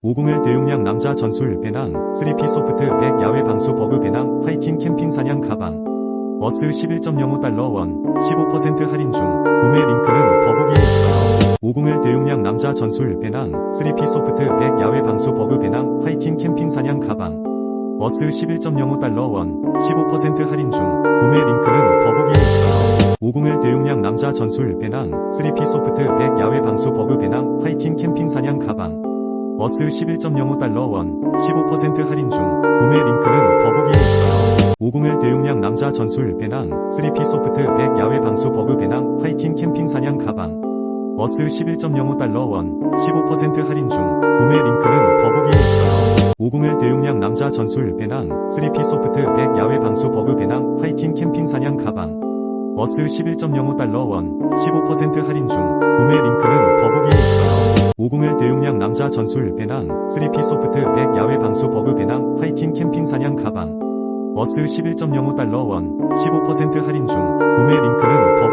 501 대용량 남자 전술 배낭 3P 소프트 100 야외 방수 버그 배낭 하이킹 캠핑 사냥 가방. 어스 11.05달러 원 15% 할인 중. 구매 링크는 더보기에 있어요 501 대용량 남자 전술 배낭 3P 소프트 100 야외 방수 버그 배낭 하이킹 캠핑 사냥 가방. 어스 11.05달러 원 15% 할인 중. 구매 링크는 더보기에 있어요 501 대용량 남자 전술 배낭 3P 소프트 100 야외 어스 11.05달러 원 15% 할인 중 구매 링크는 더보기에 있어요 501 대용량 남자 전술 배낭 3P 소프트 100 야외 방수 버그 배낭 하이킹 캠핑 사냥 가방. 어스 11.05달러 원 15% 할인 중 구매 링크는 더보기에 있어요 501 대용량 남자 전술 배낭 3P 소프트 100 야외 방수 버그 배낭 하이킹 캠핑 사냥 가방. 어스 11.05달러 원 15% 할인 중 구매 링크는 501 대용량 남자 전술 배낭 3P 소프트 100 야외 방수 버그 배낭 하이킹 캠핑 사냥 가방. 어스 11.05달러 원 15% 할인 중. 구매 링크는 있어요